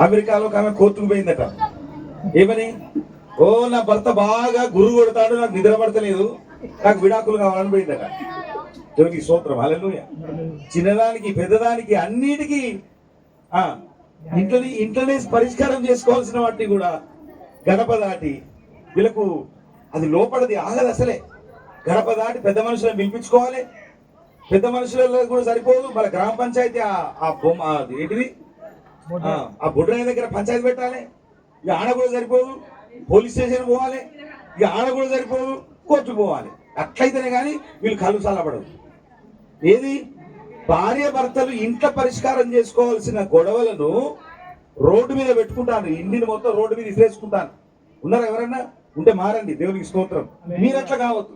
అమెరికాలో ఆమె కోర్టుకు పోయిందట. ఏమని? ఓ నా భర్త బాగా గురువు కొడతాడు నాకు నిద్ర పడతలేదు నాకు విడాకులు కావాలని పోయిందట. దేవునికి సూత్రం హల్లెలూయా. చిన్నదానికి పెద్దదానికి అన్నిటికీ ఆ ఇంట్లోని ఇంట్లోనే పరిష్కారం చేసుకోవాల్సిన వాటిని కూడా గడప దాటి వీళ్ళకు అది లోపడది ఆగదు అసలే. గడప దాటి పెద్ద మనుషులను పిలిపించుకోవాలి. పెద్ద మనుషులలో కూడా సరిపోదు మన గ్రామ పంచాయతీ ఆ- బొమ్మ ఏంటిది? ఆ, బుడ్రాయి దగ్గర పంచాయతీ పెట్టాలి. ఇక ఆడ కూడా సరిపోదు. పోలీస్ స్టేషన్ పోవాలి. ఇక ఆడ కూడా సరిపోదు. కోర్టు పోవాలి. అట్లయితేనే కానీ వీళ్ళు కళ్ళు చల్లబడదు ఏది? భార్య భర్తలు ఇంట్లో పరిష్కారం చేసుకోవాల్సిన గొడవలను రోడ్డు మీద పెట్టుకుంటాను ఇంటిని మొత్తం రోడ్డు మీద ఇసిరేసుకుంటాను ఉన్నారా ఎవరన్నా? ఉంటే మారండి. దేవునికి స్తోత్రం. మీరు అట్లా కావద్దు.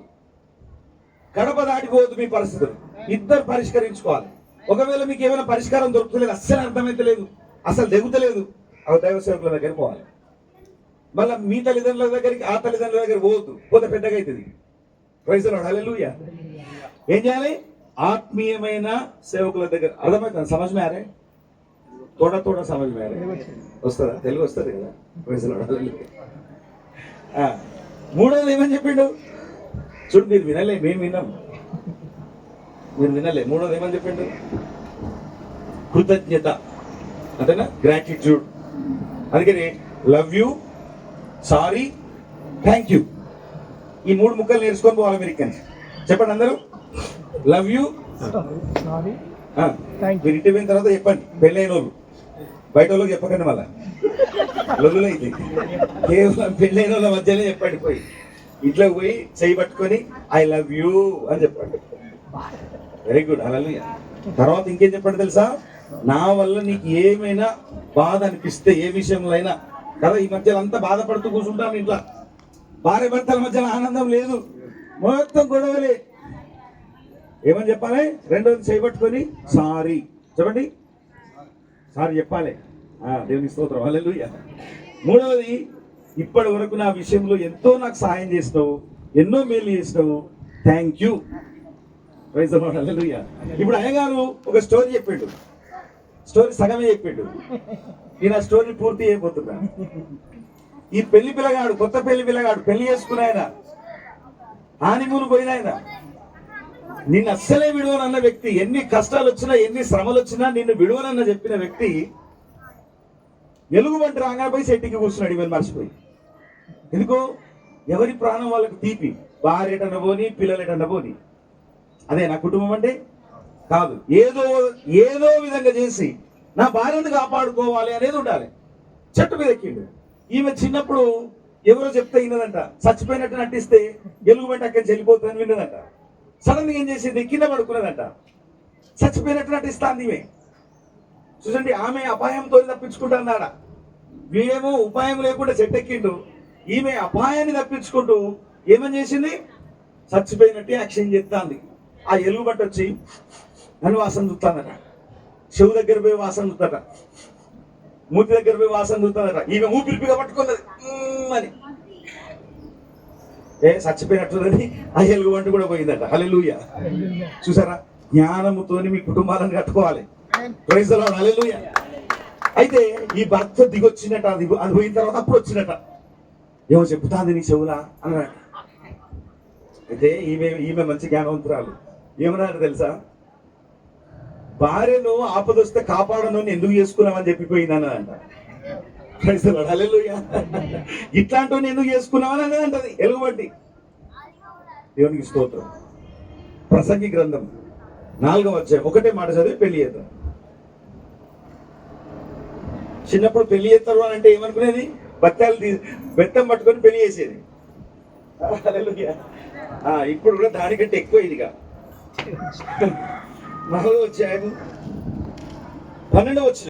గడప దాటిపోవద్దు మీ పరిస్థితులు. ఇద్దరు పరిష్కరించుకోవాలి. ఒకవేళ మీకు ఏమైనా పరిష్కారం దొరుకుతలేదు అస్సలు అర్థమైతలేదు అసలు దిగుతలేదు ఆ దైవ సేవకుల దగ్గరికి పోవాలి. మళ్ళీ మీ తల్లిదండ్రుల దగ్గరికి ఆ తల్లిదండ్రుల దగ్గర పోవద్దు. పోతే పెద్దగా అవుతుంది క్రైస్తవుడు హలెలుయ ఏం చేయాలి? ఆత్మీయమైన సేవకుల దగ్గర అర్థమవుతుంది? సమజమారే తోడ తోడ సమజమారే వస్తుందా? తెలుగు వస్తుంది కదా? క్రైస్తవుడు హలెలుయ మూడోది ఏమని చెప్పిండు? చూడు మీరు వినలే మేము విన్నాం. మీరు వినలే మూడోది ఏమని చెప్పిండు? కృతజ్ఞత. అంతేనా? గ్రాటిట్యూడ్ అందుకని love you sorry thank you ఈ మూడు ముక్కలు నేర్చుకొని పోవాలి అమెరికన్స్. చెప్పండి అందరూ. లవ్ యూ సారీ మీరు ఇంటికి పోయిన తర్వాత చెప్పండి. పెళ్ళైన వాళ్ళు బయట వాళ్ళకి చెప్పకండి మళ్ళా. లొల్లులు అయితే. కేవలం పెళ్ళైన వాళ్ళ మధ్యలో చెప్పండి పోయి. ఇంట్లోకి పోయి చేయి పట్టుకొని ఐ లవ్ యూ అని చెప్పండి. వెరీ గుడ్ అలా తర్వాత ఇంకేం చెప్పండి తెలుసా? నా వల్ల నీకు ఏమైనా బాధ అనిపిస్తే ఏ విషయంలో అయినా. కదా ఈ మధ్యలో అంతా బాధపడుతూ కూర్చుంటాను ఇంట్లో. భార్య భర్తల మధ్యలో ఆనందం లేదు. మొత్తం గొడవలే. ఏమని చెప్పాలి? రెండోది చేపట్టుకొని సారీ. చెప్పండి. సారీ చెప్పాలి. ఆ, దేవుని స్తోత్రం. హల్లెలూయా. మూడవది ఇప్పటి వరకు నా విషయంలో ఎంతో నాకు సహాయం చేసినావు ఎన్నో మేలు చేసినావు. Thank you. ఇప్పుడు అయ్యగారు ఒక స్టోరీ చెప్పిండు. స్టోరీ సగమే చెప్పిండు. నేను ఆ స్టోరీ పూర్తి అయిపోతున్నా ఈ పెళ్ళి పిల్లగాడు కొత్త పెళ్ళి పిల్లగాడు పెళ్ళి చేసుకుని ఆయన హానిమూన్ పోయిన ఆయన నిన్ను అస్సలే విడువనన్న వ్యక్తి ఎన్ని కష్టాలు వచ్చినా ఎన్ని శ్రమలు వచ్చినా నిన్ను విడువనన్న చెప్పిన వ్యక్తి ఎలుగు వంటి రాగానే పోయి సెట్టికి కూర్చున్నాడు ఇవన్నీ మర్చిపోయి. ఎందుకో ఎవరి ప్రాణం వాళ్ళకి తీపి? భార్యటన పోని పిల్లలు పోని. అదే నా కుటుంబం అంటే కాదు. ఏదో ఏదో విధంగా చేసి నా భార్యను కాపాడుకోవాలి అనేది ఉండాలి. చెట్టు మీద ఎక్కిండు. ఈమె చిన్నప్పుడు ఎవరో చెప్తే విన్నదంట. చచ్చిపోయినట్టు నటిస్తే ఎలుగు వెంట అక్కడి చెల్లిపోతుందని విన్నదంట. సడన్ ఏం చేసింది? కింద పడుకున్నదంట. చచ్చిపోయినట్టు నటిస్తాంది ఈమె. చూసండి ఆమె అపాయంతో తప్పించుకుంటున్నాడ వీడేమో ఉపాయం లేకుండా చెట్టెక్కిండు ఈమె అపాయాన్ని తప్పించుకుంటూ ఏమని చేసింది? చచ్చిపోయినట్టు యాక్షన్ చేస్తాంది. ఆ ఎలుగు బట్టి వచ్చి నన్ను వాసన చూస్తానట చెవు దగ్గర పోయి వాసన చూస్తాట మూతి దగ్గర పోయి వాసన చూస్తానట ఈమె ఊపిరిపిగా పట్టుకున్నది అని. ఏ చచ్చిపోయినట్టుందని ఆ ఎలుగు వంట కూడా పోయిందట. హల్లెలూయా. చూసారా? జ్ఞానముతోని మీ కుటుంబాలను కట్టుకోవాలి. ప్రైజ్ ద లార్డ్ హల్లెలూయా అయితే ఈ భర్త దిగొచ్చినట. అది అది పోయిన తర్వాత అప్పుడు వచ్చినట. ఏమో చెప్తాంది నీ చెవులా? అన్నాడు అయితే ఈమె ఈమె మంచి జ్ఞానవంతురాలు. ఏమన్నారు తెలుసా? భార్యను ఆపదొస్తే కాపాడను అని ఎందుకు చేసుకున్నామని చెప్పిపోయిందని అంట. ప్రైజ్ ఇట్లాంటివన్నీ ఎందుకు చేసుకున్నామని అనేది అంటది. ఎలుగుబట్టి దేవునికి స్తోత్రం. ప్రసంగి గ్రంథం నాలుగవ అధ్యాయం. ఒకటే మాట చదివి పెళ్ళి చేద్దాం. చిన్నప్పుడు పెళ్ళి చేస్తారు అని అంటే ఏమనుకునేది? బత్తాలు తీ బెత్తం పట్టుకొని పెళ్ళి చేసేది. ఆ, ఇప్పుడు కూడా దానికంటే ఎక్కువ ఇదిగా నాలుగో అధ్యాయం పన్నెండవ వచ్చిన